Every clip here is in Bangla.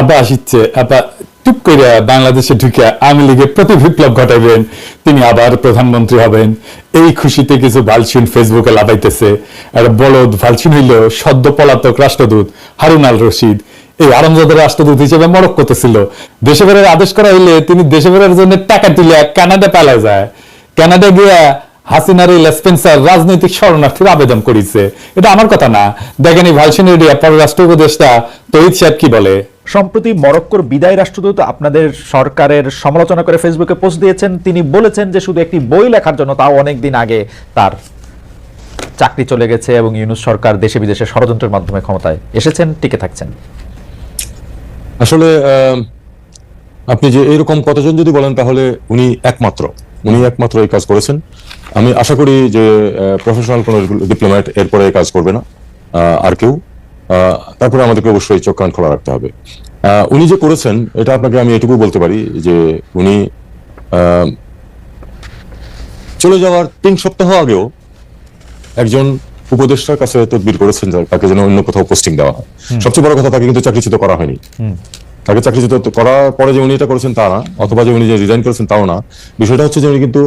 আব্বা আসিচ্ছে। আব্বা টুপ করে বাংলাদেশে ঢুকে আওয়ামী লীগের প্রতি বিপ্লব ঘটাবেন তিনি আবার প্রধানমন্ত্রী হবেন। এই খুশিতে কিছু ভালসিন ফেসবুকে লাগাইতেছে একটা বলদ ভালসিন হইল সদ্য পলাতক রাষ্ট্রদূত হারুন আল রশিদ। এই আরামজাদের রাষ্ট্রদূত হিসেবে মরক্কোতে ছিল দেশে বেরোর আদেশ করা হইলে তিনি দেশে বেরোর জন্য টাকা তুলে কানাডা পালা যায়। কানাডা গিয়া হাসিনার এই লেসপেন্সার রাজনৈতিক শরণার্থীর আবেদন করেছে। এটা আমার কথা না। দেখেন এই ভালসিন পররাষ্ট্র উপদেষ্টা তহিদ সাহেব কি বলে? সম্প্রতি মরক্কোর বিদায় রাষ্ট্রদূত আপনাদের সরকারের সমালোচনা করে ফেসবুকে পোস্ট দিয়েছেন। তিনি বলেছেন যে শুধু একটি বই লেখার জন্য, তাও অনেক দিন আগে তার চাকরি চলে গেছে এবং ইউনুস সরকার দেশে বিদেশে ষড়যন্ত্রের মাধ্যমে ক্ষমতায় এসেছেন, টিকে থাকছেন। আসলে আপনি যে এরকম কতজন যদি বলেন, তাহলে উনি একমাত্র। উনি একমাত্র এই কাজ করেছেন। আমি আশা করি যে প্রফেশনাল কোনো ডিপ্লোম্যাট এরপরে এই কাজ করবে না। আর কেউ। তারপরে আমাদেরকে অবশ্যই চোখ কান খোলা রাখতে হবে। উনি যে করেছেন এটা আপনাকে আমি এটুকু বলতে পারি যে উনি চলে যাওয়ার তিন সপ্তাহ আগেও একজন উপদেষ্টার কাছে তদবির করেছেন তাকে যেন অন্য কোথাও পোস্টিং দেওয়া হয়। সবচেয়ে বড় কথা তাকে কিন্তু চাকরিচ্যুত করা হয়নি। তাকে চাকরিচ্যুত করার পরে যে উনি এটা করেছেন তা না অথবা যে উনি যে রিজাইন করেছেন তাও না। বিষয়টা হচ্ছে যে উনি কিন্তু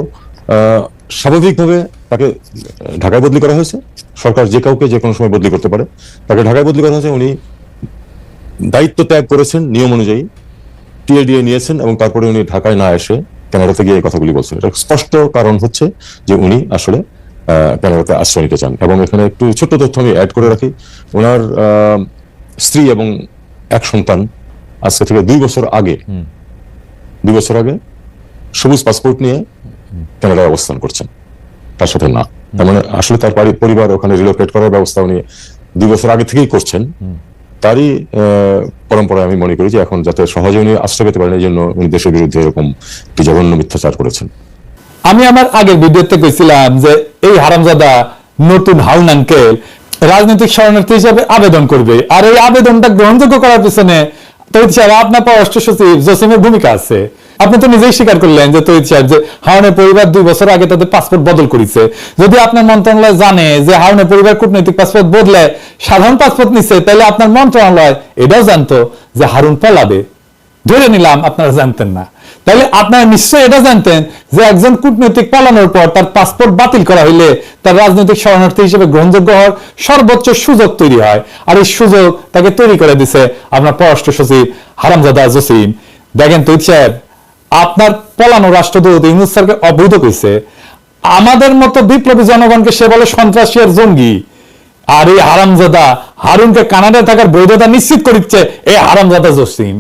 স্বাভাবিকভাবে তাকে ঢাকায় বদলি করা হয়েছে। সরকার যে কাউকে যে কোনো সময় বদলি করতে পারে। তাকে ঢাকায় বদলি করা হয়েছে উনি দায়িত্ব ত্যাগ করেছেন নিয়ম অনুযায়ী। টিএডিএ নিয়েছেন এবং তারপরে উনি ঢাকায় না এসে কানাডাতে গিয়ে এই কথাগুলি বলছেন। এটা স্পষ্ট কারণ হচ্ছে যে উনি আসলে আহ, কানাডাতে আশ্রয় নিতে চান। এবং এখানে একটু ছোট্ট তথ্য আমি অ্যাড করে রাখি। ওনার স্ত্রী এবং এক সন্তান আজকে থেকে দুই বছর আগে দুই বছর আগে সবুজ পাসপোর্ট নিয়ে কানাডায় অবস্থান করছেন। তার সাথে না। তার মানে আসলে তার পরিবার ওখানে রিলোকেট করার ব্যবস্থা উনি দুই বছর আগে থেকেই করছেন। তারই পরম্পরায় আমি মনে করি যে এখন যাতে সহজে উনি আশ্রয় পেতে পারেন, এই জন্য উনি দেশের বিরুদ্ধে এরকম একটি জঘন্য মিথ্যাচার করেছেন। আমি আমার আগের ভিডিওতে কইছিলাম যে এই হারামজাদা নতুন হাউন আঙ্কেল রাজনৈতিক শরণার্থী হিসেবে আবেদন করবে। আর এই আবেদনটা গ্রহণযোগ্য করার পিছনে তৈরি সাহেব, আপনার পররাষ্ট্র সচিব জসিমের ভূমিকা আছে। আপনি তো নিজেই স্বীকার করলেন যে তৈরি যে হাওনের পরিবার দুই বছর আগে তাদের পাসপোর্ট বদল করেছে। যদি আপনার মন্ত্রণালয় জানে যে হাওনের পরিবার কূটনৈতিক পাসপোর্ট বদলে সাধারণ পাসপোর্ট নিচ্ছে তাহলে আপনার মন্ত্রণালয় এটাও জানতো যে হারুন পলাবে। ধরে নিলাম আপনারা জানতেন না। তাহলে আপনারা নিশ্চয়ই এটা জানতেন যে একজন কূটনৈতিক পালানোর পর তার পাসপোর্ট বাতিল করা হইলে তার রাজনৈতিক শরণার্থী হিসেবে গ্রহণযোগ্য হওয়ার সর্বোচ্চ সুযোগ তৈরি হয়। আর এই সুযোগ তাকে তৈরি করে দিছে আপনার পররাষ্ট্র সচিব হারামজাদা জসিম। দেখেন তৈরি সাহেব আপনার পলানো রাষ্ট্রদূত ইউনুস স্যারকে অবৈধ কইছে। আমাদের মতো বিপ্লবী জনগণকে সে বলে সন্ত্রাসী আর জঙ্গি। আর এই হারামজাদা হারুনকে কানাডায় থাকার বৈধতা নিশ্চিত করিচ্ছে এই হারামজাদা জসিম।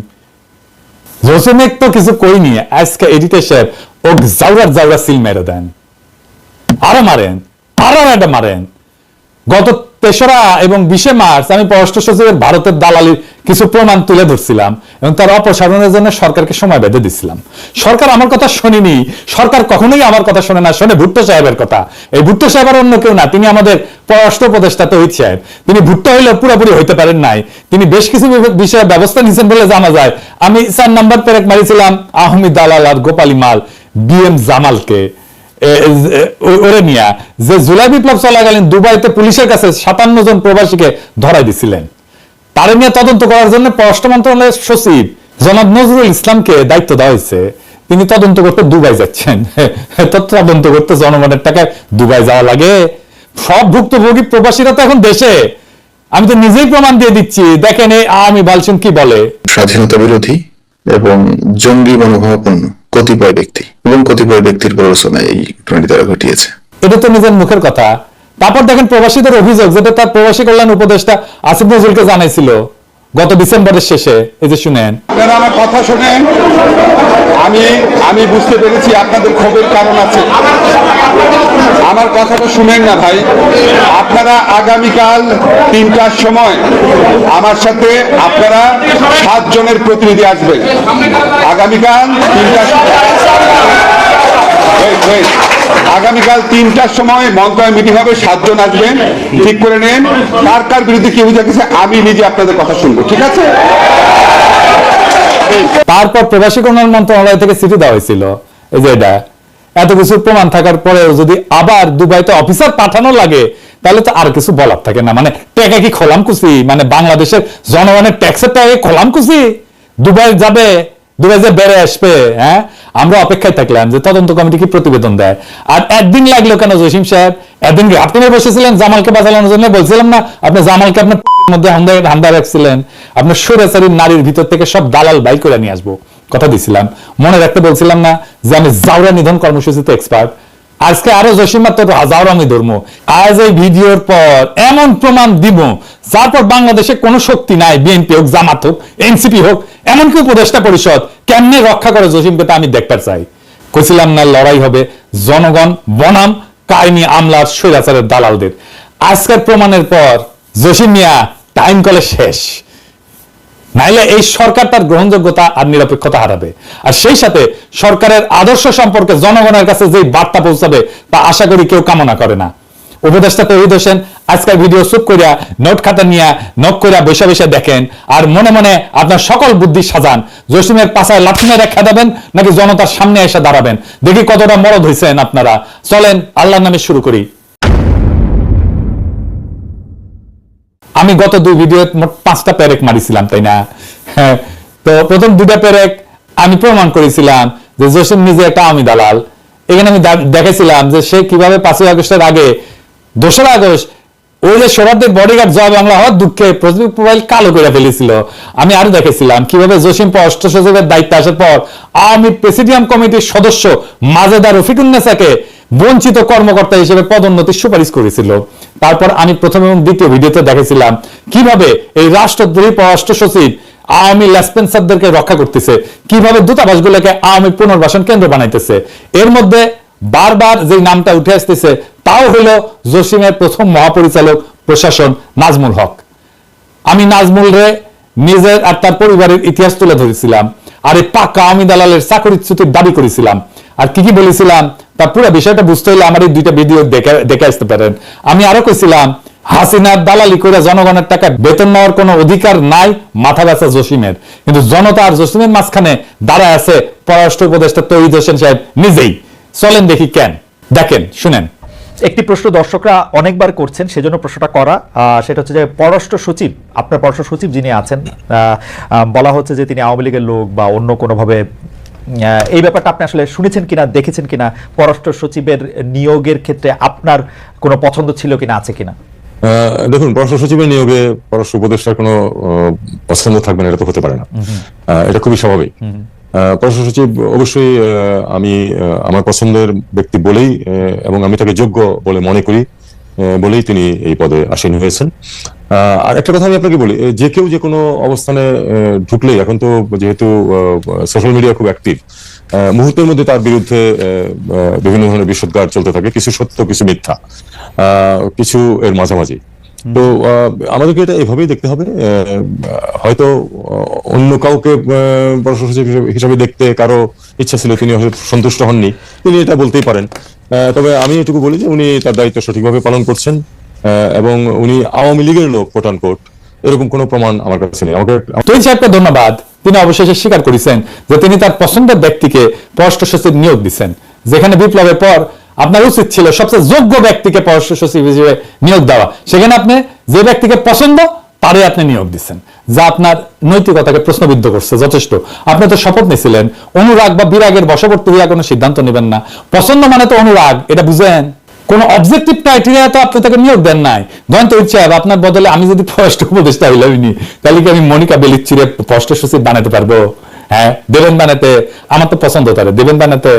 জসিমেক তো কিছু কইনি, আজকে এডিটর সাহেব ও জাউরার জাউরা সিল মেরে দেন। আরও মারেন, আরও একটা মারেন। গত তেসরা এবং বিশে মার্চ আমি পররাষ্ট্র সচিবের ভারতের দালালির কিছু প্রমাণ তুলে ধরছিলাম এবং তার অপসারণের জন্য সরকারকে সময় বেঁধে দিছিলাম। সরকার আমার কথা শোনেনি। সরকার কখনোই আমার কথা শোনে না। শোনে ভুট্টো সাহেবের কথা। এই ভুট্টো সাহেব আর অন্য কেউ না। তিনি আমাদের পররাষ্ট্র উপদেষ্টা, তহিদ সাহেব। তিনি ভুট্টো হইলেও পুরোপুরি হইতে পারেন নাই। তিনি বেশ কিছু বিষয়ে ব্যবস্থা নিয়েছেন বলে জানা যায়। আমি চার নাম্বার পেরেক মারিছিলাম আহমেদ দালাল আর গোপালী মাল, বি এম জামালকে। ওরে নিয়া যে জুলাই বিপ্লব চলাকালীন দুবাইতে পুলিশের কাছে সাতান্ন জন প্রবাসীকে ধরাই দিছিলেন। তারে নিয়ে তদন্ত করার জন্য পররাষ্ট্র মন্ত্রণালয়ের সচিব জনাব নজরুল ইসলামকে দায়িত্ব দেওয়া হয়েছে। তিনি তদন্ত করতে দুবাই যাচ্ছেন। তদন্ত করতে জনগণের টাকায় দুবাই যাওয়া লাগে। সব ভুক্তভোগী প্রবাসীরা তো এখন দেশে। আমি তো নিজেই প্রমাণ দিয়ে দিচ্ছি। দেখেন এই আমি বালসিন কি বলে? স্বাধীনতা বিরোধী এবং জঙ্গি মনোভাবাপন্ন। কতিপয় ব্যক্তি, এবং কতিপয় ব্যক্তির প্ররোচনায় এই ঘটনাটি তারা ঘটিয়েছে। এটা তো নিজের মুখের কথা। তারপর দেখেন প্রবাসীদের অভিযোগ যেটা তার প্রবাসী কল্যাণ উপদেষ্টা আসিফ নজরুলকে জানাইছিল। গত ডিসেম্বরের শেষে এই যে শুনেন। আমার কথা শুনেন। আমি আমি বুঝতে পেরেছি আপনাদের ক্ষোভের কারণ আছে। আমার কথাটা শুনেন না ভাই। আপনারা আগামীকাল তিনটার সময় আমার সাথে আপনারা সাতজনের প্রতিনিধি আসবেন। আগামীকাল তিনটার Wait, wait. আগামীকাল তিনটার সময় মন্ত্রণালয় মিটিং হবে, সাতজন আসবেন। ঠিক করে নেন। কার কার বিরুদ্ধে কি অভিযোগ আছে, আমি নিজে আপনাদের কথা শুনব, ঠিক আছে? তারপর প্রবাসী কল্যাণ মন্ত্রণালয় থেকে চিঠি দেওয়া হয়েছিল। এই যে এটা, এত কিছু প্রমাণ থাকার পরেও যদি আবার দুবাইতে অফিসার পাঠানো লাগে, তাহলে তো আর কিছু বলার থাকে না। মানে টাকা কি খোলাম কুচি মানে বাংলাদেশের জনগণের ট্যাক্সের টাকা খোলাম কুচি দুবাই যাবে দুবাই যে বেড়ে আসবে হ্যাঁ? আমরা অপেক্ষায় থাকলাম যে তদন্ত কমিটি কি প্রতিবেদন দেয়। আর একদিন লাগল কেন জসিম সাহেব? একদিন বসেছিলেন? জামালকে বাঁচানোর জন্য? বলছিলাম না, আপনি জামালকে আপনার মধ্যে হামদা রাখছিলেন। আপনার সুরেসারি নারীর ভিতর থেকে সব দালাল বাই করে নিয়ে আসব। কথা দিছিলাম। মনে রাখতে বলছিলাম না যে আমি জাউরা নিধন কর্মসূচিতে এক্সপার্ট আজকে আরও জসিম মাত্র হাজার আমি ধর্ম। আজ এই ভিডিওর পর এমন প্রমাণ দিব তারপর বাংলাদেশে কোনো শক্তি নাই, বিএনপি হোক, জামাত হোক, এনসিপি হোক, এমনকি উপদেষ্টা পরিষদ কেমনে রক্ষা করে জসিমকে তা আমি দেখতে চাই। কইছিলাম না, লড়াই হবে জনগণ, বনাম কাহিনী আমলার স্বৈরাচারের দালালদের। আজকের প্রমাণের পর জসিম মিয়া টাইম কলে শেষ। নাইলে এই সরকার তার গ্রহণযোগ্যতা আর নিরপেক্ষতা হারাবে। আর সেই সাথে সরকারের আদর্শ সম্পর্কে জনগণের কাছে যে বার্তা পৌঁছাবে, তা আশা করি কেউ কামনা করে না। উপদেষ্টা তহিদ হোসেন, আজকের ভিডিও চুপ করিয়া, নোট খাতা নিয়ে নক করিয়া বসে বসে দেখেন, আর মনে মনে আপনার সকল বুদ্ধি সাজান। জসিমের পাশায় লাঠি মেরে খেদাবেন নাকি জনতার সামনে এসে দাঁড়াবেন? দেখি কতটা মরদ হয়েছেন আপনারা। চলেন, আল্লাহর নামে শুরু করি। আমি গত দুই ভিডিও মোট পাঁচটা প্যারেক মারিছিলাম তাই না? হ্যাঁ, তো প্রথম দুটা প্যারেক আমি প্রমাণ করেছিলাম যে জসিম নিজে একটা আমি দালাল। এখানে আমি দেখেছিলাম যে সে কীভাবে পাঁচই আগস্টের আগে দোসরা আগস্ট ওই যে সৌরভদের বডিগার্ড জয় বাংলা হওয়ার দুঃখে ফেসবুক প্রোফাইল কালো করে ফেলেছিল। আমি আরও দেখেছিলাম কীভাবে জসিম পর অষ্ট সচিবের দায়িত্ব আসার পর আওয়ামী প্রেসিডিয়াম কমিটির সদস্য মাজেদা রফিকুন্নেসাকে বঞ্চিত কর্মকর্তা হিসেবে পদোন্নতির সুপারিশ করেছিল। তারপর আমি প্রথম এবং দ্বিতীয় ভিডিওতে দেখেছিলাম কীভাবে এই রাষ্ট্রদ্রোহী পররাষ্ট্র সচিব আওয়ামী লেসপেন্সারদেরকে রক্ষা করতেছে, কীভাবে দূতাবাসগুলোকে আওয়ামী পুনর্বাসন কেন্দ্র বানাইতেছে। এর মধ্যে বারবার যে নামটা উঠে আসতেছে, তাও হলো জসিমের প্রথম মহাপরিচালক প্রশাসন নাজমুল হক। আমি নাজমুল রে নিজের আর তার পরিবারের ইতিহাস তুলে ধরেছিলাম, আর এই পাকা আমি দালালের চাকরিচ্যুতির দাবি করেছিলাম। আর কি কি বলেছিলাম তার পুরো বিষয়টা বুঝতে হলে আমার এই দুইটা ভিডিও দেখে আসতে পারেন। আমি আরও কইছিলাম হাসিনার দালালি করে জনগণের টাকা বেতন নেওয়ার কোনো অধিকার নাই মাথা ব্যথা জসিমের। কিন্তু জনতা আর জসিমের মাঝখানে দাঁড়ায় আছে পররাষ্ট্র উপদেষ্টা তৈরি হোসেন সাহেব নিজেই। চলেন দেখি কেন। দেখেন, শুনেন। একটি প্রশ্ন দর্শকরা অনেকবার করছেন, সেজন্য প্রশ্নটা করা। সেটা হচ্ছে যে পররাষ্ট্র সচিব, আপনার পররাষ্ট্র সচিব যিনি আছেন বলা হচ্ছে যে তিনি আওয়ামী লীগের লোক বা অন্য কোনোভাবে এই ব্যাপারটা আপনি আসলে শুনেছেন কিনা দেখেছেন কিনা? পররাষ্ট্র সচিবের নিয়োগের ক্ষেত্রে আপনার কোনো পছন্দ ছিল কিনা আছে কিনা? দেখুন পররাষ্ট্র সচিবের নিয়োগে পররাষ্ট্র উপদেষ্টার কোনো পছন্দ থাকবে না এটা তো হতে পারে না। এটা খুবই স্বাভাবিক। পররাষ্ট্র সচিব অবশ্যই আমি আমার পছন্দের ব্যক্তি বলেই এবং আমি তাকে যোগ্য বলে মনে করি। বলেই তিনি এই পদে আসীন হয়েছেন। আর একটা কথা আমি আপনাকে বলি যে কেউ যে কোনো অবস্থানে ঢুকলেই, এখন তো যেহেতু সোশ্যাল মিডিয়া খুব অ্যাক্টিভ মুহূর্তের মধ্যে তার বিরুদ্ধে বিভিন্ন ধরনের বিশদগার চলতে থাকে, কিছু সত্য, কিছু মিথ্যা কিছু এর মাঝামাঝি। তো আমাদেরকে এটা এভাবেই দেখতে হবে হয়তো অন্য কাউকে পররাষ্ট্র হিসাবে দেখতে কারও ইচ্ছা ছিল, তিনি সন্তুষ্ট হননি, তিনি এটা বলতেই পারেন। তবে আমি এটুকু বলি যে উনি তার দায়িত্ব সঠিকভাবে পালন করছেন এবং উনি আওয়ামী লীগের লোক কোট কোট এরকম কোনো প্রমাণ আমার কাছে নেই। আমাকে তৈরি সাহেবকে ধন্যবাদ, তিনি অবশেষে স্বীকার করেছেন যে তিনি তার পছন্দের ব্যক্তিকে পররাষ্ট্র সচিব নিয়োগ দিচ্ছেন, যেখানে বিপ্লবের পর আপনার উচিত ছিল সবচেয়ে যোগ্য ব্যক্তিকে সচিব হিসেবে নিয়োগ দেওয়া। সেখানে আপনি যে ব্যক্তিকে পছন্দ তারে আপনি নিয়োগ দিচ্ছেন, যা আপনার নৈতিকতাকে প্রশ্নবিদ্ধ করছে যথেষ্ট। আপনি তো শপথ নিয়েছিলেন, অনুরাগ বা বিরাগের বশবর্তী হইয়া কোনো সিদ্ধান্ত নেবেন না। পছন্দ মানে তো অনুরাগ, এটা বুঝেন। কোন অবজেক্টিভ ক্রাইটেরিয়া তো আপনি তাকে নিয়োগ দেন নাই। ধরেন তো ইচ্ছা হবে আপনার বদলে আমি যদি ফরেস্ট উপদেষ্টা নি তাহলে কি আমি মনিকা বেলিচ্ছিরে ফরেস্ট সচিব বানাতে পারব? হ্যাঁ দেবেন বানাতে আমার তো পছন্দ তারে, দেবেন বানাতে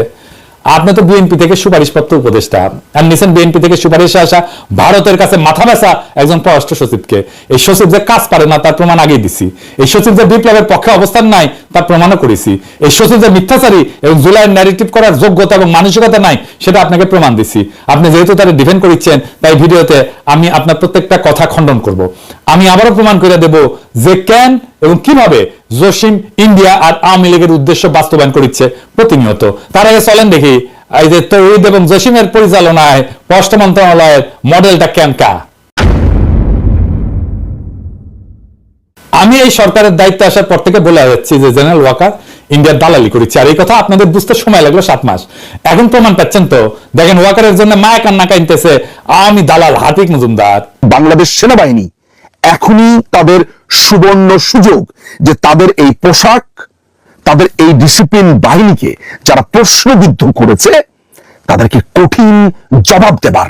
আপনি তো বিএনপি থেকে সুপারিশপত্র উপদেষ্টা। আর নিছেন বিএনপি থেকে সুপারিশে আসা ভারতের কাছে মাথা ব্যথা একজন পররাষ্ট্র সচিবকে। এই সচিব যে কাজ পারে না, তার প্রমাণ আগেই দিছি। এই সচিব যে বিপ্লবের পক্ষে অবস্থান নাই, তার প্রমাণও করেছি। এই সচিব যে মিথ্যাচারী এবং জুলাইয়ের ন্যারেটিভ করার যোগ্যতা এবং মানসিকতা নাই, সেটা আপনাকে প্রমাণ দিছি। আপনি যেহেতু তারা ডিফেন্ড করেছেন তাই ভিডিওতে আমি আপনার প্রত্যেকটা কথা খণ্ডন করব। আমি আবারও প্রমাণ করে দেব যে কেন এবং কীভাবে জসিম ইন্ডিয়া আর আওয়ামী লীগের উদ্দেশ্য বাস্তবায়ন করছে প্রতিনিয়ত। তার আগে চলেন দেখি, এই যে তৌহিদ এবং জসিমের পরিচালনায় পররাষ্ট্র মন্ত্রণালয়ের মডেলটা কেনকা আমি এই সরকারের দায়িত্বে আসার পর থেকে বলে যাচ্ছি যে, জেনারেল ওয়াকার ইন্ডিয়ার দালালি করেছে। আর এই কথা আপনাদের বুঝতে সময় লাগল সাত মাস। এখন প্রমাণ পাচ্ছেন তো, দেখেন ওয়াকারের জন্য মায়া কান্না কাইনতেছে আমি দালাল হাতিক মজুমদার। বাংলাদেশ সেনাবাহিনী এখনই তাদের সুবর্ণ সুযোগ যে তাদের এই পোশাক, তাদের এই ডিসিপ্লিন বাহিনীকে যারা প্রশ্নবিদ্ধ করেছে, তাদেরকে কঠিন জবাব দেবার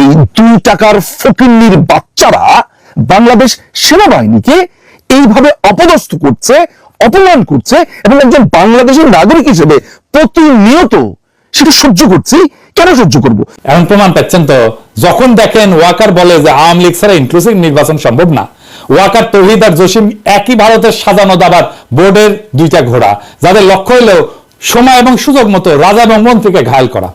এই দুই টাকার ফকিন্নির বাচ্চারা বাংলাদেশ সেনাবাহিনীকে এইভাবে অপদস্থ করছে, অপমান করছে এবং একজন বাংলাদেশের নাগরিক হিসেবে প্রতিনিয়ত সেটা সহ্য করছি কেন সহ্য করব? এখন প্রমাণ পাচ্ছেন তো, যখন দেখেন ওয়াকার বলে যে আওয়ামী লীগ ছাড়া ইনক্লুসিভ নির্বাচন সম্ভব না, ওয়াকার তৌহিদ আর জসিম একই ভারতের সাজানো দাবার বোর্ডের দুইটা ঘোড়া, যাদের লক্ষ্য হলো সময় এবং সুযোগ মতো রাজা এবং মন্ত্রীকে ঘায়ল করা।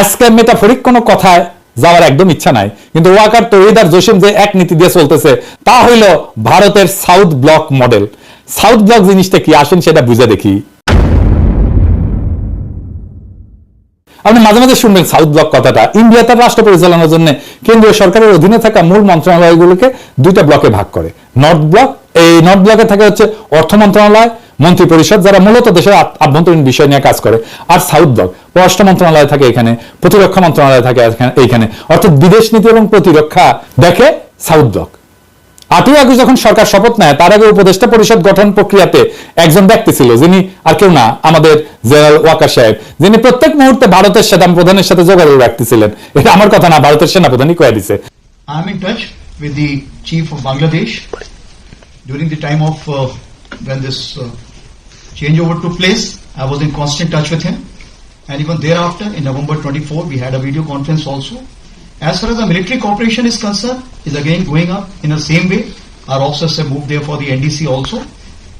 আজকে মেটাফরিক কোনো কথায় যাওয়ার একদম ইচ্ছা নাই, কিন্তু ওয়াকার তৌহিদ আর জসিম যে এক নীতি দিয়ে চলতেছে, তা হইল ভারতের South Block model South Block জিনিসটা কি আসেন সেটা বুঝে দেখি। আপনি মাঝে মাঝে শুনবেন সাউথ ব্লক কথাটা। ইন্ডিয়া তার রাষ্ট্র পরিচালনার জন্য কেন্দ্রীয় সরকারের অধীনে থাকা মূল মন্ত্রণালয়গুলোকে দুইটা ব্লকে ভাগ করে। নর্থ ব্লক, এই নর্থ ব্লকে থাকে হচ্ছে অর্থ মন্ত্রণালয় মন্ত্রী পরিষদ যারা মূলত দেশের আভ্যন্তরীণ বিষয় নিয়ে কাজ করে। আর সাউথ ব্লক, পররাষ্ট্র মন্ত্রণালয় থাকে এখানে, প্রতিরক্ষা মন্ত্রণালয় থাকে এইখানে অর্থাৎ বিদেশ নীতি এবং প্রতিরক্ষা দেখে সাউথ ব্লক। আটই আগস্ট যখন সরকার শপথ নেয় তার আগে উপদেষ্টা পরিষদ গঠন প্রক্রিয়াতে একজন ব্যক্তি ছিল যিনি আর কেউ না আমাদের জেনারেল ওয়াকা সাহেব যিনি প্রত্যেক মুহূর্তে ভারতের সেনা প্রধানের সাথে যোগাযোগ রাখতে ছিলেন এটা আমার কথা না ভারতের সেনাপ্রধানই কয়ে দিছে। I am in touch with the chief of Bangladesh during the time of when this uh, change over took place. I was in constant touch with him. And even thereafter in november 24 we had a video conference also. As far as the military cooperation is concerned, is again going up in the same way. Our officers have moved there for the NDC also.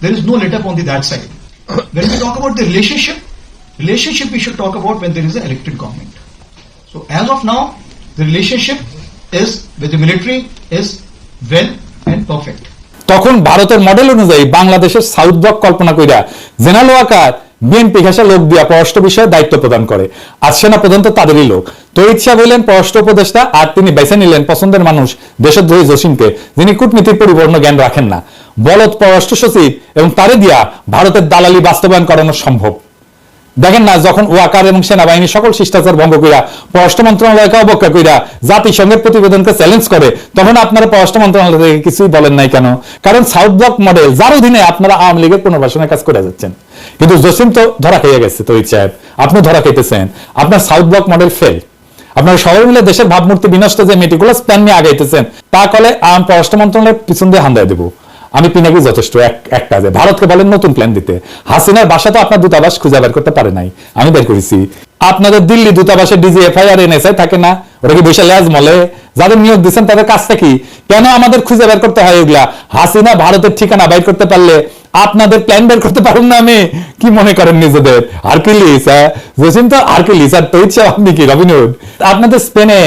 There is no let up on the that side. When we talk about the relationship, relationship we should talk about when there is an elected government. So as of now, the relationship is with the military is well and perfect. তখন ভারতের মডেল অনুযায়ী বাংলাদেশের সাউথ ব্লক কল্পনা কইরা জেনারেল ওয়াকার বিএনপি ঘেঁষা লোক দিয়া পররাষ্ট্র বিষয়ে দায়িত্ব প্রদান করে। আর সেনা প্রধান তো তাদেরই লোক। তো ইচ্ছা হইলেন পররাষ্ট্র উপদেষ্টা, আর তিনি বেছে নিলেন পছন্দের মানুষ দেশদ্রোহী জসিমকে, যিনি কূটনীতির পরিপূর্ণ জ্ঞান রাখেন না। বলদ পররাষ্ট্র সচিব এবং তারে দিয়া ভারতের দালালি বাস্তবায়ন করানো সম্ভব। দেখেন না, যখন ওয়াকার এবং সেনাবাহিনী সকল শিষ্টাচার ভঙ্গ কইরা পররাষ্ট্র মন্ত্রণালয়কে অবজ্ঞা কইরা জাতিসংঘের প্রতিবেদনকে চ্যালেঞ্জ করে, তখন আপনারা পররাষ্ট্র মন্ত্রণালয় থেকে কিছুই বলেন নাই কেন? কারণ সাউথ ব্লক মডেল যার অধীনে আপনারা আওয়ামী লীগের পুনর্বাসনের কাজ করে যাচ্ছেন। কিন্তু জসিম তো ধরা খেয়ে গেছে তৈরি সাহেব। আপনি ধরা খেতেছেন। আপনার সাউথ ব্লক মডেল ফেল আপনারা সবাই মিলে দেশের ভাবমূর্তি বিনষ্ট যে মেটিকুলাস প্ল্যান নিয়ে আগাইতেছেন, তা কলে আম পররাষ্ট্র মন্ত্রণালয়ের পিছন দিয়ে হান্দায় দেবো। আমি পিনাকি যথেষ্ট এক কাজে। ভারতকে বলেন নতুন প্ল্যান দিতে। হাসিনার বাসা তো আপনার দূতাবাস খুঁজে বের করতে পারে নাই। আমি বের করেছি। আপনাদের দিল্লি দূতাবাসে ডিজি এফআইআর এনএসআই থাকে না। ওরা কি বসে ল্যাজ মলে? যাদের নিয়োগ দিচ্ছেন তাদের কাজটা কি? কেন আমাদের খুঁজে বের করতে হয় এগুলা? হাসিনা ভারতের ঠিকানা বাইর করতে পারলে আপনাদের প্ল্যান বের করতে পারুন না আমি। কি মনে করেন নিজেদের? আর্কিলিস হ্যাঁ? জসিম তো আর্কিলিস আর তৈরি আপনি কি রবিনুড আপনাদের স্পেনে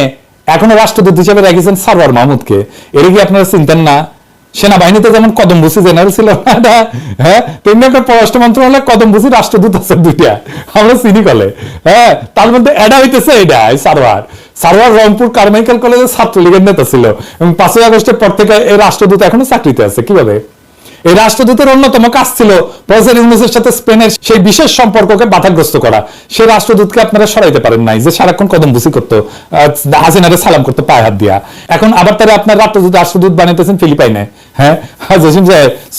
এখনও রাষ্ট্রদূত হিসেবে রেখেছেন সারওয়ার মাহমুদকে। এর কি আপনারা চিনতেন না? সেনাবাহিনীতে যেমন কদমবুসি জেনারেল ছিল না, হ্যাঁ তেমনি একটা পররাষ্ট্র মন্ত্রণালয় কদমবুসি রাষ্ট্রদূত আছে দুইটা আমরা চিনি কলে হ্যাঁ তার মধ্যে এডা হইতেছে এটা সারোয়ার। সারোয়ার রংপুর কারমাইকেল কলেজের ছাত্রলীগের নেতা ছিল এবং পাঁচই আগস্টের পর থেকে এই রাষ্ট্রদূত এখনও চাকরিতে আছে কীভাবে? এই রাষ্ট্রদূতের অন্যতম কাজ ছিল প্রফেসর ইউনুসের সাথে স্পেনের সেই বিশেষ সম্পর্ককে বাধাগ্রস্ত করা। সেই রাষ্ট্রদূতকে আপনারা সরাইতে পারেন নাই যে সারাক্ষণ কদম বুসি করতো হাসিনারে সালাম করতো, পায়ে হাত দিয়া। এখন আবার তারা আপনার রাষ্ট্রদূত রাষ্ট্রদূত বানাইতেছেন ফিলিপাইনে হ্যাঁ?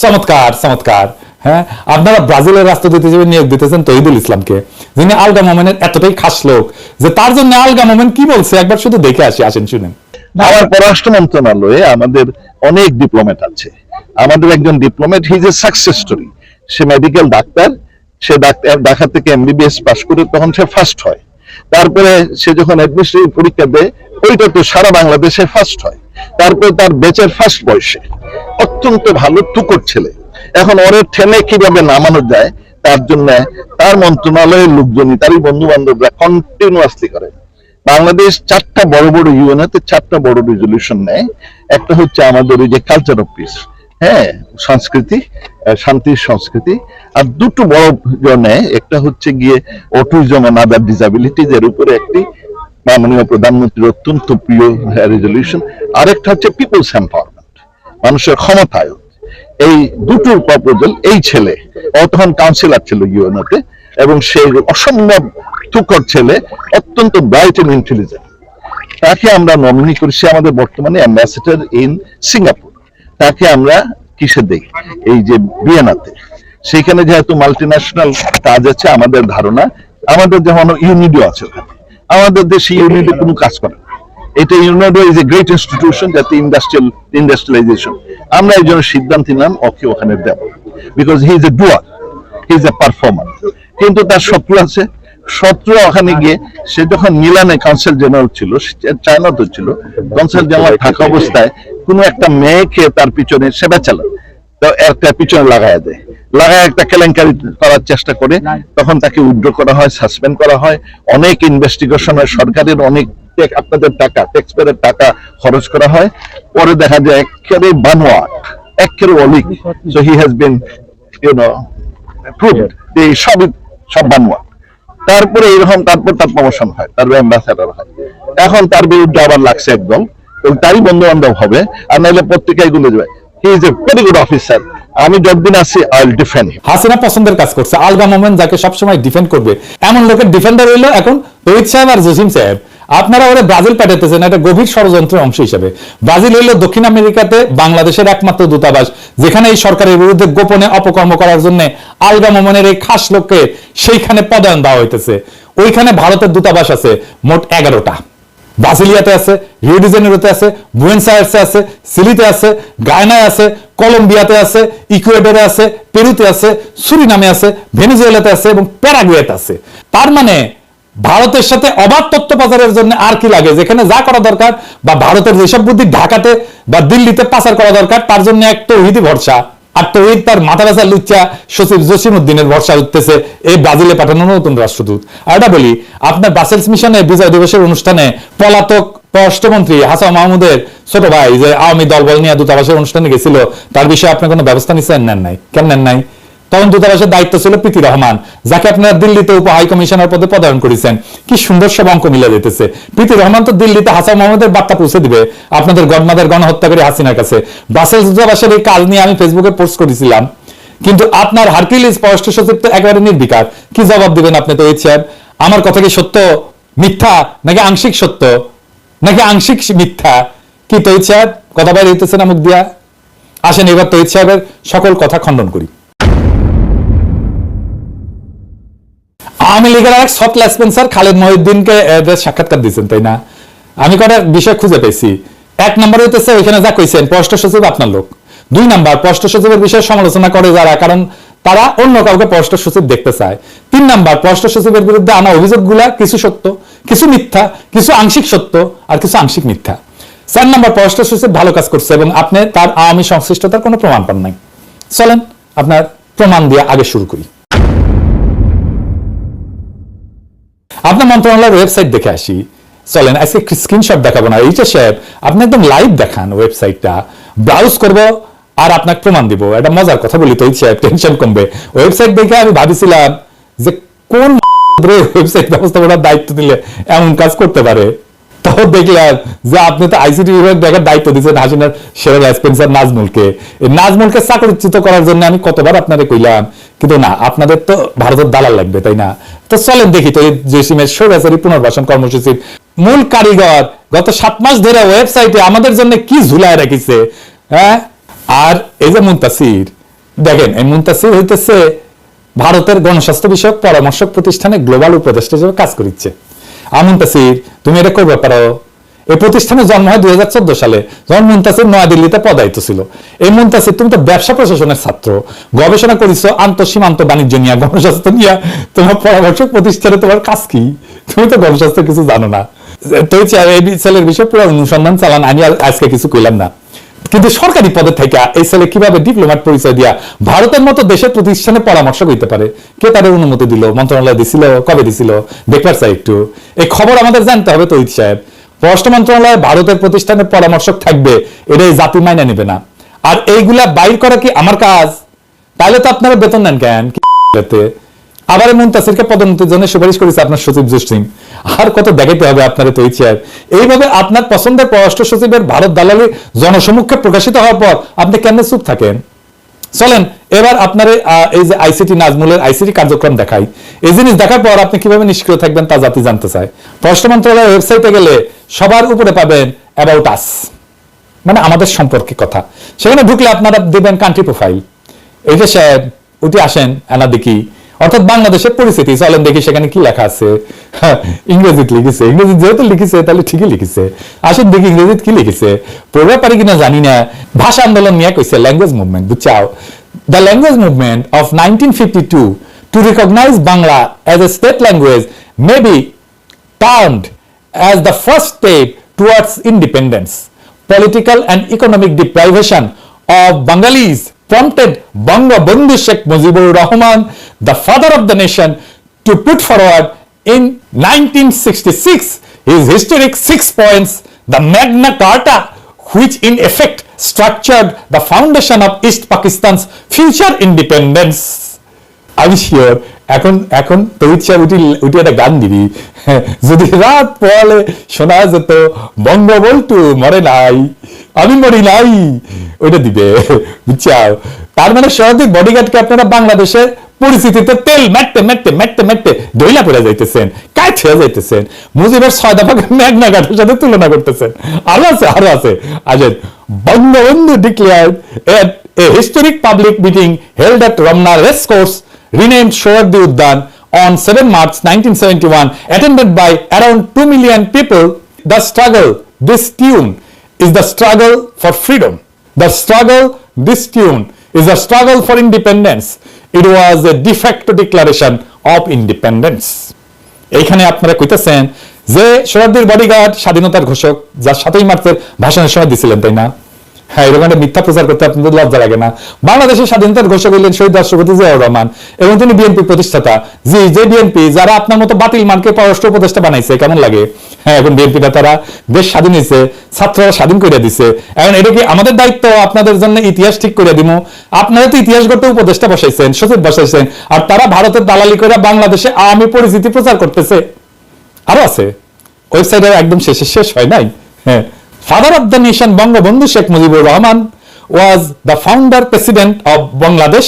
চমৎকার চমৎকার হ্যাঁ? আপনারা ব্রাজিলের রাষ্ট্রদূত হিসেবে নিয়োগ দিতেছেন তহিদুল ইসলামকে, যিনি আলগা মোমেনের এতটাই খাস লোক যে তার জন্য আলগা মোমেন কি বলছে? একবার শুধু দেখে আসি, আসেন শুনেন। আমার পররাষ্ট্র মন্ত্রণালয়ে আমাদের অনেক ডিপ্লোমেট আছে। আমাদের একজন diplomat his a success story say medical ডাক্তার, সে ডাক্তার ঢাকা থেকে এমবিবিএস পাশ করে তখন সে ফার্স্ট হয়। তারপরে সে যখন অ্যাডমিনিস্ট্রেটিভ পরীক্ষা দেয়, ওইটা তো সারা বাংলাদেশে ফার্স্ট হয়। তারপরে তার বেচের ফার্স্ট বয়সে। অত্যন্ত ভালো টুকর ছেলে। এখন ওরে ঠেলে কীভাবে নামানো যায়, তার জন্য তার মন্ত্রণালয়ের লোকজনই, তারই বন্ধু বান্ধবরা কন্টিনিউয়াসলি করে। বাংলাদেশ চারটা বড় বড় ইউএনএতে চারটা বড় রেজলিউশন নেয়। একটা হচ্ছে আমাদের ওই যে কালচার অফ পিস হ্যাঁ সংস্কৃতি শান্তির সংস্কৃতি। আর দুটো বড় নেয় একটা হচ্ছে গিয়ে অটিজম এন্ড আদার ডিসাবিলিটিজ এর উপরে একটি মাননীয় প্রধানমন্ত্রীর অত্যন্ত প্রিয় রেজলিউশন আরেকটা হচ্ছে পিপলস এম্পাওয়ারমেন্ট মানুষের ক্ষমতায়ন। এই দুটোর প্রপোজাল এই ছেলে ও তখন কাউন্সিলর ছিল ইউএনওতে, এবং সে অসম্ভব তুকর ছেলে, অত্যন্ত ব্রাইট এন্ড ইন্টেলিজেন্ট তাকে আমরা নমিনি করি সে আমাদের বর্তমানে অ্যাম্বাসেডর ইন সিঙ্গাপুর তাকে আমরা কিসে দেই? এই যে বিয়েনাতে। সেখানে যেহেতু মাল্টি ন্যাশনাল কাজ আছে, আমাদের ধারণা, আমাদের যেমন ইউনিডো আছে ওখানে, আমাদের দেশে ইউনিডো কোনো কাজ করে এটা UNIDO is a great institution যাতে ইন্ডাস্ট্রিয়াল ইন্ডাস্ট্রিয়ালাইজেশন আমরা এই জন্য সিদ্ধান্ত নিলাম, ওকে ওখানে দেব। Because he is a doer he is a performer কিন্তু তার শত্রু আছে। শত্রু ওখানে গিয়ে, সে যখন মিলানে কাউন্সিল জেনারেল ছিল চায়না তো ছিল কাউন্সিল জেনারেল থাকা অবস্থায় কোনো একটা মেয়েকে তার পিছনে সেবা চালায়। তো একটা পিছনে লাগায় দেয়। লাগায় একটা কেলেঙ্কারি করার চেষ্টা করে। তখন তাকে উইথড্র করা হয় সাসপেন্ড করা হয়। অনেক ইনভেস্টিগেশন হয় সরকারের অনেক আপনাদের টাকা ট্যাক্সপেয়ারের টাকা খরচ করা হয়। পরে দেখা যায় একেবারে বানোয়াট একেবারে অলিক। So he has been you know proved এই সবই সব বানোয়াট। তারপরে এরকম তারপর তার প্রমোশন হয় তার অ্যাম্বাসেডার হয়। এখন তার বিরুদ্ধে আবার লাগছে একদম এবং তারই বন্ধু বান্ধব হবে, আর নাহলে পত্রিকায়গুলো যাবে। He is a very good officer আমি যতদিন আছি আই ডিফেন্ড হাসিনা পছন্দের কাজ করছে। আলগা মোমেন্ট যাকে সবসময় ডিফেন্ড করবে। এমন লোকের ডিফেন্ডার হইল এখন রোহিত সাহেব আর জসিম সাহেব। আপনারা ওরা ব্রাজিল একটা গভীর ষড়যন্ত্রের অংশ হিসেবে। ব্রাজিল হইল দক্ষিণ আমেরিকাতে বাংলাদেশের একমাত্র দূতাবাস, যেখানে এই সরকারের বিরুদ্ধে গোপনে অপকর্ম করার জন্য আলগা মোমেনের এই খাস লোককে সেইখানে পদায়ন দেওয়া হইতেছে। ওইখানে ভারতের দূতাবাস আছে, মোট এগারোটা। ব্রাজিলিয়াতে আছে, রিও ডি জেনেরোতে আছে, বুয়েন্স আয়ার্সে আছে, সিলিতে আছে, গায়নায় আছে, কলম্বিয়াতে আছে, ইকুয়েডরে আছে, পেরুতে আছে, সুরিনামে আছে, ভেনেজুয়েলাতে আছে এবং প্যারাগুয়েতে আছে। তার মানে ভারতের সাথে অবাধ তথ্য পাচারের জন্য আর কি লাগে? যেখানে যা করা দরকার বা ভারতের যেসব বুদ্ধি ঢাকাতে বা দিল্লিতে পাচার করা দরকার, তার জন্য এক তৌহিদি ভরসা। আর তহিদ তার মাথা ব্যথা লুচ্চা সচিব জসিম উদ্দিনের ভরসা উঠতেছে এই ব্রাজিলে পাঠানো নতুন রাষ্ট্রদূত। আর এটা বলি, আপনার ব্রাসেলস মিশনে বিজয় দিবসের অনুষ্ঠানে পলাতক পররাষ্ট্রমন্ত্রী হাসান মাহমুদের ছোট ভাই যে আওয়ামী দলবল নিয়ে দূতাবাসের অনুষ্ঠানে গেছিল, তার বিষয়ে আপনি কোনো ব্যবস্থা নিচ্ছেন নেন নাই। কেন নেন নাই? তখন দূতাবাসের দায়িত্ব ছিল প্রীতি রহমান, যাকে আপনারা দিল্লিতে উপ হাই কমিশনার পদে পদায়ন করেছেন। কি সুন্দর সব অঙ্ক মিলে যেতেছে। প্রীতি রহমান তো দিল্লিতে হাসান মোহাম্মদের বার্তা পৌঁছে দিবে, আপনাদের গণমাদের গণহত্যাকারী হাসিনার কাছে। ব্রাসেলস দূতাবাসের এই কাজ নিয়ে আমি ফেসবুকে পোস্ট করেছিলাম। কিন্তু আপনার হারকিলিস পররাষ্ট্র সচিব তো একেবারে নির্বিকার। কি জবাব দিবেন আপনি তো সাহেব আমার কথা কি সত্য, মিথ্যা, নাকি আংশিক সত্য? নাকি আংশিক মিথ্যা? কি তৈত সাহেব কথা বাইরে হইতেছে না মুখ দিয়া। আসেন এবার তৈত সাহেবের সকল কথা খণ্ডন করি। আওয়ামী লীগের এক সৎ স্পেন্সার খালেদ মহিউদ্দিনকে সাক্ষাৎকার দিয়েছেন, তাই না? আমি কটা বিষয় খুঁজে পেয়েছি। এক নম্বর হইতেছে, ওইখানে যা কইছেন, পররাষ্ট্র সচিব আপনার লোক। দুই নাম্বার, পররাষ্ট্র সচিবের বিষয়ে সমালোচনা করে যারা, কারণ তারা অন্য কাউকে পররাষ্ট্র সচিব দেখতে চায়। তিন নাম্বার, পররাষ্ট্র সচিবের বিরুদ্ধে আনা অভিযোগগুলা কিছু সত্য, কিছু মিথ্যা, কিছু আংশিক সত্য আর কিছু আংশিক মিথ্যা। চার নাম্বার, পররাষ্ট্র সচিব ভালো কাজ করছে এবং আপনি তার আওয়ামী সংশ্লিষ্টতার কোনো প্রমাণ পান নাই। চলেন, আপনার প্রমাণ দিয়ে আগে শুরু করি। আপনার মন্ত্রণালয়ের ওয়েবসাইট দেখে আসি। চলেন, আজকে স্ক্রিনশট দেখাবো না। এইটা সাহেব, আপনি একদম লাইভ দেখান ওয়েবসাইটটা ব্রাউজ করব আর আপনাকে প্রমাণ দিব। এটা মজার কথা বলি তো সাহেব টেনশন কমবে। ওয়েবসাইট দেখে আমি ভাবিছিলাম যে কোন ওয়েবসাইট ব্যবস্থাপনার দায়িত্ব দিলে এমন কাজ করতে পারে। তখন দেখলাম যে আপনি তো আইসিটি বিভাগ দেখার দায়িত্ব দিচ্ছেন হাসিনার সেরা স্পেন্সার নাজমুলকে। এই নাজমুলকে চাকরিচ্যুত করার জন্য আমি কতবার আপনাদের কইলাম, কিন্তু না, আপনাদের তো ভারতের দালাল লাগবে, তাই না? তো চলেন দেখি তো জসিমের সৌরাচারী পুনর্বাসন কর্মসূচির মূল কারিগর গত সাত মাস ধরে ওয়েবসাইটে আমাদের জন্য কি ঝুলায় রেখেছে হ্যাঁ? আর এই যে মুন্তাসির, দেখেন, এই মুন্তাসির হইতেছে ভারতের গণস্বাস্থ্য বিষয়ক পরামর্শক প্রতিষ্ঠানে গ্লোবাল উপদেষ্টা হিসেবে কাজ করিচ্ছে। আমন তাসির তুমি এটা করবে পারো? এই প্রতিষ্ঠানের জন্ম হয় দুই সালে। যখন মুন্তাসির নয়াদিল্লিতে পদায়িত ছিল। এই মুন্তাসির, তুমি তো ব্যবসা প্রশাসনের ছাত্র। গবেষণা করেছ, আন্তঃসীমান্ত বাণিজ্য নিয়ে গণস্বাস্থ্য নিয়ে। তোমার পরামর্শক প্রতিষ্ঠানে তোমার কাজ কি? তুমি তো গণস্বাস্থ্য কিছু জানো না। তো এই ছেলের বিষয়ে পুরো অনুসন্ধান চালান। আমি আজকে কিছু কইলাম না। কিন্তু সরকারি পদে থেকে এই ছেলে কীভাবে ডিপ্লোম্যাট পরিচয় দিয়া ভারতের মতো দেশের প্রতিষ্ঠানে পরামর্শ হইতে পারে? কে তাদের অনুমতি দিল? মন্ত্রণালয় দিছিল? কবে দিছিল? দেখবার চাই একটু। এই খবর আমাদের জানতে হবে তো সাহেব। পররাষ্ট্র মন্ত্রণালয় ভারতের প্রতিষ্ঠানে পরামর্শক থাকবে এটা এই জাতি মাইনে নেবে না। আর এইগুলা বাইর করা কি আমার কাজ? তাহলে তো আপনারা বেতন নেন কেন? কি? আবার এই মুন্তাসিরকে পদোন্নতির জন্য সুপারিশ করেছে আপনার সচিব জসিম আর কত দেখাতে হবে আপনার তো ইচ্ছে এইভাবে আপনার পছন্দের পররাষ্ট্র সচিবের ভারত দালালি জনসমুখে প্রকাশিত হওয়ার পর আপনি কেন চুপ থাকেন? চলেন এবার আপনার এই, এই যে আইসিটি নাজমুলের আইসিটি কার্যক্রম দেখাই। এই জিনিস দেখার পর আপনি কীভাবে নিষ্ক্রিয় থাকবেন তা জাতি জানতে চায়। পররাষ্ট্র মন্ত্রণালয়ের ওয়েবসাইটে গেলে সবার উপরে পাবেন অ্যাবাউট আস মানে আমাদের সম্পর্কে কথা। সেখানে ঢুকলে আপনারা দেবেন কান্ট্রি প্রোফাইল এইটা সাহেব উঠে আসেন এনা দেখি অর্থাৎ বাংলাদেশের পরিস্থিতি চলেন দেখি সেখানে কি লেখা আছে। হ্যাঁ, ইংরেজিতে লিখেছে। ইংরেজি যেহেতু লিখেছে তাহলে ঠিকই লিখেছে। আসেন দেখি ইংরেজিতে কি লিখেছে। পড়বে পারি কিনা জানি না। ভাষা আন্দোলন নিয়ে কইছে language movement বুঝছাও? The language movement of nineteen fifty two to recognise Bangla as a state language may be termed as the first step towards independence. Political and economic deprivation of Bengalis. prompted Bangabandhu Sheikh Mujibur Rahman, the father of the nation, to put forward in 1966 his historic six points, the Magna Carta, which in effect structured the foundation of East Pakistan's future independence. I wish here এখন এখন তহিদ সাহেব উঠি উঠি একটা গান দিবি। যদি রাত পড়ালে শোনা যেত বঙ্গবল্টু মরে নাই, আমি মরি নাই, ওইটা দিবে। বুঝছাও? তার মানে সহজে বডিগার্ডকে আপনারা বাংলাদেশের পরিস্থিতিতে তেল মেটতে মেটতে মেটতে মেটতে দইলা পড়ে যাইতেছেন কাজ হয়ে যাইতেছেন, মুজিবের ছয় দফাকে মেঘনা ঘাটের সাথে তুলনা করতেছেন। আরও আছে আরও আছে। আজেন Bangabandhu declared a historic public meeting held at Ramna Race Course renamed Showardi Uddan on 7 March 1971 attended by around 2 million people the struggle this tune is the struggle for freedom the struggle this tune is a struggle for independence it was a de facto declaration of independence এইখানে আপনারা কইতেছেন যে সোহরার্দির বডিগার্ড স্বাধীনতার ঘোষক যার সাতই মার্চের ভাষণের সময় দিছিলেন তাই না হ্যাঁ এরকম একটা মিথ্যা প্রচার করতে আপনাদের লজ্জা লাগে না। বাংলাদেশের স্বাধীনতার ঘোষক হইলেন শহীদ রাষ্ট্রপতি জিয়াউর রহমান এবং তিনি বিএনপি প্রতিষ্ঠাতা। জি, যে বিএনপি, যারা আপনার মতো বাতিল মানকে পররাষ্ট্র উপদেষ্টা বানাইছে, কেমন লাগে? হ্যাঁ এখন বিএনপি তারা দেশ স্বাধীন হয়েছে, ছাত্ররা স্বাধীন করে দিছে। এখন এটা কি আমাদের দায়িত্ব? আপনাদের জন্য ইতিহাস ঠিক করে দিব আপনারা তো ইতিহাস গড়তে উপদেষ্টা বসাইছেন, সচিব বসাইছেন, আর তারা ভারতের দালালি করে বাংলাদেশে আওয়ামী পরিস্থিতি প্রচার করতেছে। আরও আছে। ওয়েবসাইট একদম শেষে শেষ হয় নাই। হ্যাঁ। Father of the nation Bangabandhu Sheikh Mujibur Rahman was the founder president of Bangladesh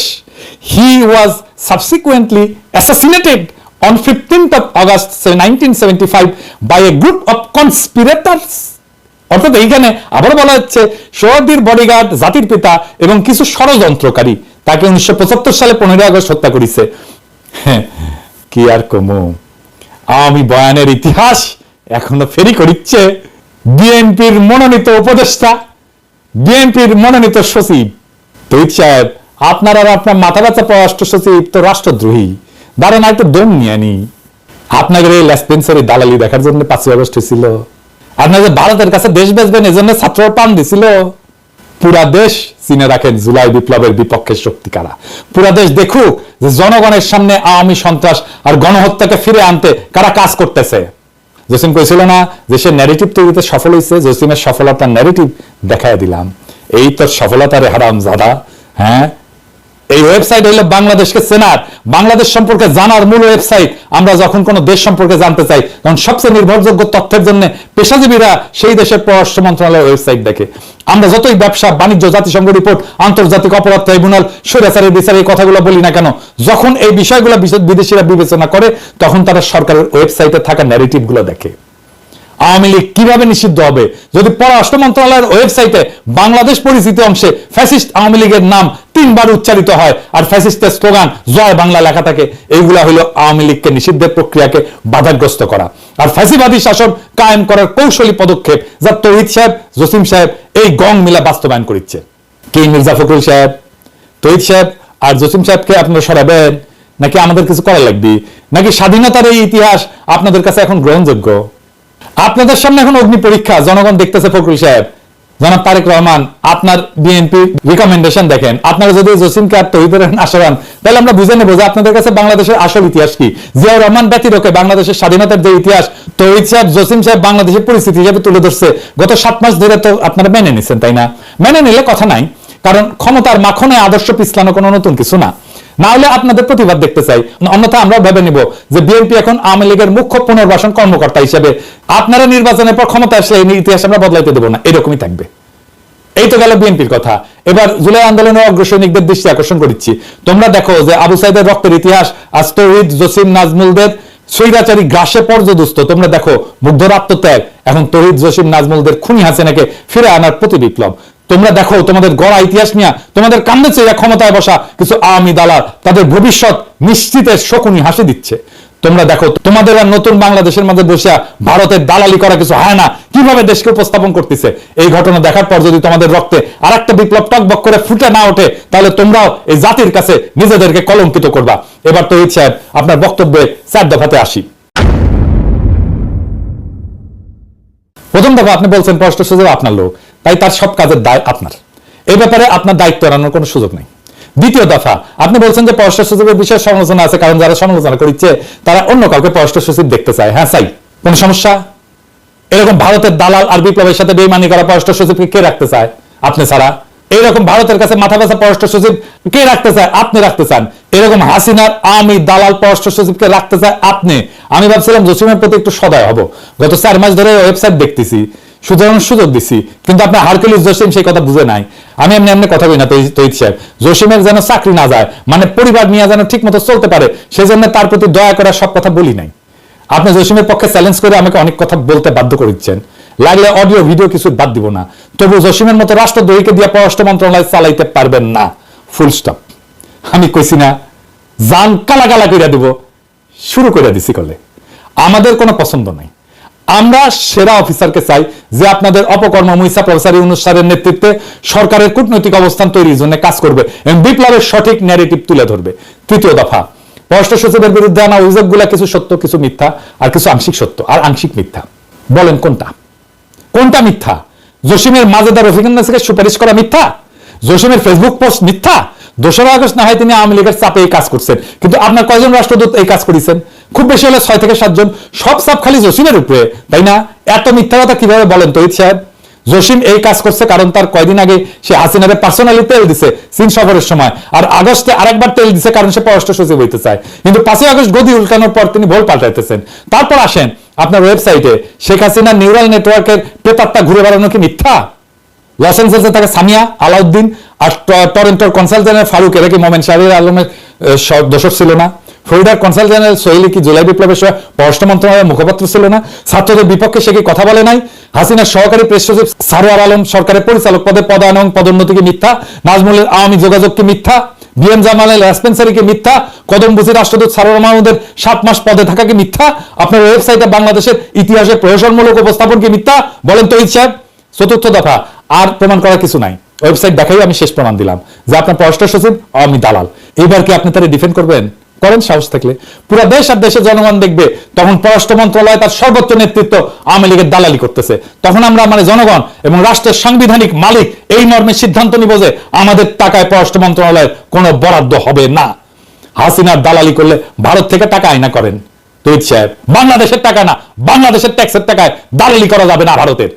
he was subsequently assassinated on 15th of August 1975 by a group of conspirators. অর্থাৎ এইখানে আবার বলা হচ্ছে সোহাদির বডিগার্ড জাতির পিতা এবং কিছু ষড়যন্ত্রকারী তাকে উনিশশো পঁচাত্তর সালে পনেরোই আগস্ট হত্যা করেছে। হ্যাঁ, কি আর কমু? আমি বয়ানের ইতিহাস এখনও ফেরি করিচ্ছে। বিএনপির মনোনীত উপদেষ্টা, বিএনপির মনোনীত সচিব। তৈত সাহেব, আপনার আর আপনার মাথা ব্যথা পররাষ্ট্র সচিব তো রাষ্ট্রদ্রোহী। দাঁড়ান একটু দম নিয়ে নি আপনাদের এই লেসপেন্সারি দালালি দেখার জন্য পাঁচই আগস্ট হয়েছিল। আপনাদের ভারতের কাছে দেশ বেচবেন, এজন্য ছাত্ররা পান দিছিল। পুরা দেশ চিনে রাখেন জুলাই বিপ্লবের বিপক্ষে শক্তি কারা। পুরা দেশ দেখুক যে জনগণের সামনে আওয়ামী সন্ত্রাস আর গণহত্যাকে ফিরে আনতে কারা কাজ করতেছে। জসিম কইছিল না যে সে ন্যারেটিভ তৈরিতে সফল হয়েছে জসিমের সফলতার ন্যারেটিভ দেখায় দিলাম। এই তোর সফলতার হারাম জাদা হ্যাঁ? ওয়েবসাইট হইল বাংলাদেশকে চেনার। বাংলাদেশ সম্পর্কে জানার মূল ওয়েবসাইট আমরা যখন কোনো দেশ সম্পর্কে জানতে চাই, তখন সবচেয়ে নির্ভরযোগ্য তথ্যের জন্য পেশাজীবীরা সেই দেশের পররাষ্ট্র মন্ত্রণালয়ের ওয়েবসাইট দেখে। আমরা যতই ব্যবসা, বাণিজ্য, জাতিসংঘ রিপোর্ট আন্তর্জাতিক অপরাধ ট্রাইব্যুনাল স্বৈরাচারের বিচারে এই কথাগুলো বলি না কেন, যখন এই বিষয়গুলো বিদেশিরা বিবেচনা করে, তখন তারা সরকারের ওয়েবসাইটে থাকা ন্যারেটিভগুলো দেখে। আওয়ামী লীগ কীভাবে নিষিদ্ধ হবে? যদি পররাষ্ট্র মন্ত্রণালয়ের ওয়েবসাইটে বাংলাদেশ পরিচিতি অংশে ফ্যাসিস্ট আওয়ামী লীগের নাম তিনবার উচ্চারিত হয় আর ফ্যাসিস্টের স্লোগান, জয় বাংলা লেখা থাকে, এইগুলা হলো আওয়ামী লীগকে নিষিদ্ধের প্রক্রিয়াকে বাধাগ্রস্ত করা। আর ফ্যাসিবাদী শাসন কায়েম করার কৌশলী পদক্ষেপ যা তহিদ সাহেব, জসিম সাহেব এই গং মিলা বাস্তবায়ন করিচ্ছে। কি মির্জা ফখরুল সাহেব? তহিদ সাহেব আর জসিম সাহেবকে আপনারা সরাবেন? নাকি আমাদের কিছু করা লাগবে? নাকি স্বাধীনতার এই ইতিহাস আপনাদের কাছে এখন গ্রহণযোগ্য? আপনাদের সামনে এখন অগ্নি পরীক্ষা, জনগণ দেখতেছে ফখরুল সাহেব। জনাব তারেক রহমান, আপনার বিএনপি রিকমেন্ডেশন দেখেন। আপনারা যদি জসিমকে আর তহিদের আসারান তাহলে আমরা বুঝে নেব যে আপনাদের কাছে বাংলাদেশের আসল ইতিহাস কি। জিয়াউর রহমান ব্যতিরকে বাংলাদেশের স্বাধীনতার যে ইতিহাস, তহিদ সাহেব, জসিম সাহেব বাংলাদেশের পরিস্থিতি হিসেবে তুলে ধরছে। গত সাত মাস ধরে তো আপনারা মেনে নিচ্ছেন তাই না? মেনে নিলে কথা নাই, কারণ ক্ষমতার মাখনে আদর্শ পিছলানো কোনো নতুন কিছু না। না হলে আপনাদের প্রতিবাদ দেখতে চাই। অন্যথা আমরা ভেবে নিব যে বিএনপি এখন আওয়ামী লীগের মুখ্য পুনর্বাসন কর্মকর্তা হিসেবে আপনারা নির্বাচনের পর ক্ষমতা আসলে এই ইতিহাস আমরা বদলাইতে দেবো না। এরকমই থাকবে। এই তো গেল বিএনপির কথা। এবার জুলাই আন্দোলনের অগ্রসৈনিকদের দৃষ্টি আকর্ষণ করছি তোমরা দেখো যে আবু সাইদের রক্তের ইতিহাস আজ তৌহিদ জসিম নাজমুলদের স্বৈরাচারী গ্রাসে পর্যদুস্ত। তোমরা দেখো মুগ্ধর আত্মত্যাগ এখন তহিদ, জসিম নাজমুলদের খুনি হাসিনাকে ফিরে আনার প্রতি বিপ্লব। তোমরা দেখো, তোমাদের গড়া ইতিহাস নিয়ে, তোমাদের কান্দে চেয়ে ক্ষমতায় বসা কিছু আওয়ামী দালাল তাদের ভবিষ্যৎ নিশ্চিতের শকুনি হাসি দিচ্ছে। তোমরা দেখো, তোমাদের আর নতুন বাংলাদেশের মধ্যে বসে ভারতের দালালি করা কিছু হয় না। কীভাবে দেশকে উপস্থাপন করতেছে? এই ঘটনা দেখার পর যদি তোমাদের রক্তে আর একটা বিপ্লব টকবক করে ফুটে না ওঠে, তাহলে তোমরাও এই জাতির কাছে নিজেদেরকে কলঙ্কিত করবা। এবার তো সাহেব, আপনার বক্তব্যে চার দফাতে আসি। প্রথম দফা আপনি বলছেন, পররাষ্ট্র সুযোগ আপনার লোক। তাই তার সব কাজের দায় আপনার। এই ব্যাপারে আপনার দায়িত্ব এড়ানোর কোনো সুযোগ নেই। দ্বিতীয় দফা, আপনি বলছেন যে পররাষ্ট্র সচিবের বিষয়ে সমালোচনা আছে, কারণ যারা সমালোচনা করছে তারা অন্য কাউকে পররাষ্ট্র সচিব দেখতে চায়। হ্যাঁ চাই কোন সমস্যা? এরকম ভারতের দালাল আর বিপ্লবের সাথে বেইমানি করা পররাষ্ট্র সচিবকে কে রাখতে চায়? আপনি ছাড়া। এইরকম ভারতের কাছে মাথা ব্যথা পররাষ্ট্র সচিব কে রাখতে চায়? আপনি রাখতে চান। এরকম হাসিনার আমি দালাল পররাষ্ট্র সচিবকে রাখতে চায় আপনি। আমি ভাবছিলাম জসিমের প্রতি একটু সদয় হব। গত চার মাস ধরে ওয়েবসাইট দেখতেছি। সুতরাং সুযোগ দিচ্ছি কিন্তু আপনার হারকুলিস জসিম সেই কথা বুঝে নাই। আমি এমনি এমনি কথা বলি না তৈরি সাহেব। জসিমের যেন চাকরি না যায় মানে পরিবার নিয়ে যেন ঠিক মতো চলতে পারে সেই জন্য তার প্রতি দয়া করা সব কথা বলি নাই। আপনি জসিমের পক্ষে চ্যালেঞ্জ করে আমাকে অনেক কথা বলতে বাধ্য করে দিচ্ছেন। লাগলে অডিও ভিডিও কিছু বাদ দিব না। তবু জসিমের মতো রাষ্ট্রদ্রোহীকে দিয়ে পররাষ্ট্র মন্ত্রণালয় চালাইতে পারবেন না। ফুল স্টপ আমি কইছি না, জান কালা কালা করে দিব। শুরু করে দিছি কলে। আমাদের কোনো পছন্দ নাই। আমরা সেরা অফিসারকে চাই যে আপনাদের অপকর্ম মুইসা প্রফেসর স্যারের নেতৃত্বে সরকারের কূটনৈতিক অবস্থান তৈরির জন্য কাজ করবে এবং বিপ্লবের সঠিক ন্যারেটিভ তুলে ধরবে। তৃতীয় দফা, পররাষ্ট্র সচিবের বিরুদ্ধে আনা অভিযোগগুলো কিছু সত্য, কিছু মিথ্যা, আর কিছু আংশিক সত্য, আর আংশিক মিথ্যা। বলেন কোনটা? কোনটা মিথ্যা? জসিমের মাজেদার রফিকুন্নাসকে সুপারিশ করা মিথ্যা? জসিমের ফেসবুক পোস্ট মিথ্যা? দোসরা আগস্ট না হয় তিনি আওয়ামী লীগের চাপে এই কাজ করছেন। কিন্তু আপনার কয়জন রাষ্ট্রদূত এই কাজ করেছেন? খুব বেশি হলে ছয় থেকে সাতজন, সব চাপ খালি জসিমের উপরে, তাই না? এত মিথ্যা কথা কীভাবে বলেন তহিদ সাহেব জসিম এই কাজ করছে কারণ তার কয়দিন আগে সে হাসিনারে পার্সোনালি তেল দিছে চীন সফরের সময়, আর আগস্টে আরেকবার তেল দিছে কারণ সে পররাষ্ট্র সচিব হইতে চায়। কিন্তু পাঁচই আগস্ট গদি উল্টানোর পর তিনি ভোল পাল্টাইতেছেন। তারপর আসেন আপনার ওয়েবসাইটে শেখ হাসিনা নিউরাল নেটওয়ার্কের পেপারটা ঘুরে বেড়ানো কি মিথ্যা? লস এঞ্জেলসে থাকে সামিয়া আলাউদ্দিন আর টরেন্টোর কনসাল জেনারেল ফারুক, এরা কি মোমেন শাহরির আলমের দোষক ছিল না? ফ্লোরিডার কনসাল জেনারেল সোহেলি কি জুলাই বিপ্লবের সময় পররাষ্ট্র মন্ত্রণালয়ের মুখপাত্র ছিল না? ছাত্রদের বিপক্ষে সে কি কথা বলে নাই? হাসিনার সহকারী প্রেস সচিব সারোয়ার আলম সরকারের পরিচালক পদে পদায়ন পদোন্নতি কি মিথ্যা? নাজমুলের আওয়ামী যোগাযোগ কি মিথ্যা? বিএম জামালের রেসপেন্সারি কি মিথ্যা? কদম বুঝি রাষ্ট্রদূত সারোয়ার মাহমুদের সাত মাস পদে থাকা কি মিথ্যা? আপনার ওয়েবসাইটে বাংলাদেশের ইতিহাসের প্রহসনমূলক উপস্থাপন কি মিথ্যা? বলেন তো সাহেব। চতুর্থ দফা, আর প্রমাণ করার কিছু নাই। ওয়েবসাইট দেখাই আমি শেষ প্রমাণ দিলাম। যে আপনার পররাষ্ট্র সচিব আওয়ামী দালাল। এইবার কি আপনি তারা ডিফেন্ড করবেন? করেন সাহস থাকলে। পুরো দেশ আর দেশের জনগণ দেখবে, তখন পররাষ্ট্র মন্ত্রণালয় তার সর্বোচ্চ নেতৃত্ব আওয়ামী লীগের দালালি করতেছে। তখন আমরা মানে জনগণ এবং রাষ্ট্রের সাংবিধানিক মালিক এই মর্মে সিদ্ধান্ত নিব যে আমাদের টাকায় পররাষ্ট্র মন্ত্রণালয়ের কোনো বরাদ্দ হবে না। হাসিনার দালালি করলে ভারত থেকে টাকা আয়না করেন। তৈত সাহেব, বাংলাদেশের টাকা না, বাংলাদেশের ট্যাক্সের টাকায় দালালি করা যাবে না ভারতের।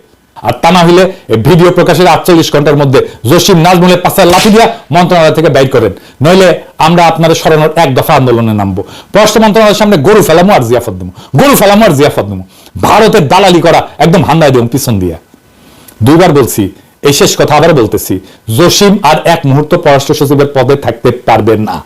আর তা না হলে ভিডিও প্রকাশের আটচল্লিশ ঘণ্টার মধ্যে জসিম নাজমুলের পাশে লাঠি দিয়া মন্ত্রণালয় থেকে ব্যয় করেন। নইলে আমরা আপনাদের সরানোর এক দফা আন্দোলনে নামবো। পররাষ্ট্র মন্ত্রণালয়ের সামনে গরু ফেলামো আর জিয়াফত দেবো গরু ফেলামো আর জিয়াফত দেবো ভারতের দালালি করা একদম হান্দায় দেবো পিছন দিয়া। দুইবার বলছি, এই শেষ কথা আবার বলতেছি, জসিম আর এক মুহূর্ত পররাষ্ট্র সচিবের পদে থাকতে পারবেন না।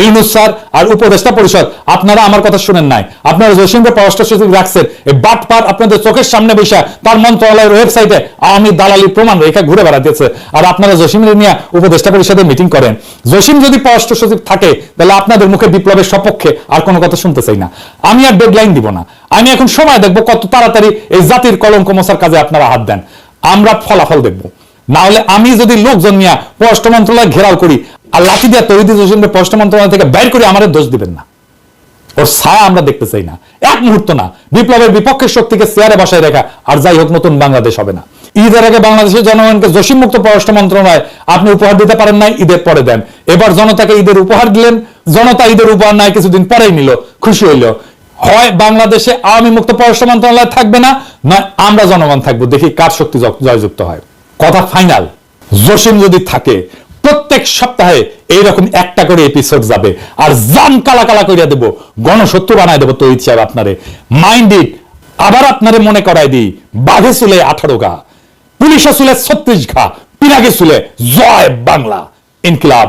ইউনুস স্যার আর উপদেষ্টা পরিষদ, আপনারা আমার কথা শুনেন নাই। আপনারা জসিমকে পররাষ্ট্র সচিব রাখছেন। এই বাটপার আপনাদের চোখের সামনে বসে তার মন্ত্রণালয়ের ওয়েবসাইটে আওয়ামী দালালি প্রমাণ রেখা ঘুরে বেড়াতেছে। আর আপনারা জসিমের নিয়ে উপদেষ্টা পরিষদে মিটিং করেন। জসিম যদি পররাষ্ট্র সচিব থাকে, তাহলে আপনাদের মুখে বিপ্লবের সপক্ষে আর কোনো কথা শুনতে চাই না। আমি আর ডেডলাইন দিব না। আমি এখন সময় দেখব কত তাড়াতাড়ি এই জাতির কলঙ্ক মশার কাজে আপনারা হাত দেন। আমরা ফলাফল দেখব। না হলে আমি যদি লোকজন নিয়ে পররাষ্ট্র মন্ত্রণালয় ঘেরাও করি আর লাঠি দিয়ে তৈরি জসিমকে পররাষ্ট্র মন্ত্রণালয় থেকে বের করে আমাদের দোষ দিবেন না। ওর ছায়া আমরা দেখতে চাই না। এক মুহূর্ত না। বিপ্লবের বিপক্ষের শক্তিকে চেয়ারে বসায় রেখা আর যাই হোক, নতুন বাংলাদেশ হবে না। ঈদের আগে বাংলাদেশের জনগণকে জসিম মুক্ত পররাষ্ট্র মন্ত্রণালয় আপনি উপহার দিতে পারেন নাই ঈদের পরে দেন। এবার জনতাকে ঈদের উপহার দিলেন। জনতা ঈদের উপহার নাই, কিছুদিন পরেই নিল। খুশি হইল। হয় বাংলাদেশে আওয়ামী মুক্ত পররাষ্ট্র মন্ত্রণালয় থাকবে না, নয় আমরা জনগণ থাকব। দেখি কার শক্তি জয়যুক্ত হয়। কথা ফাইনাল জসিম যদি থাকে প্রত্যেক সপ্তাহে এইরকম একটা করে এপিসোড যাবে। আর জাম কালা কালা করিয়া দেবো, গণশত্রু বানায় দেবো তৈরি সাহেব আপনারে। মাইন্ড ইট আবার আপনারে মনে করাই দিই, বাঘে চুলে আঠারো গা, পুলিশে চুলে ছত্রিশ ঘা, পিনাকে চুলে জয় বাংলা। ইনকিলাব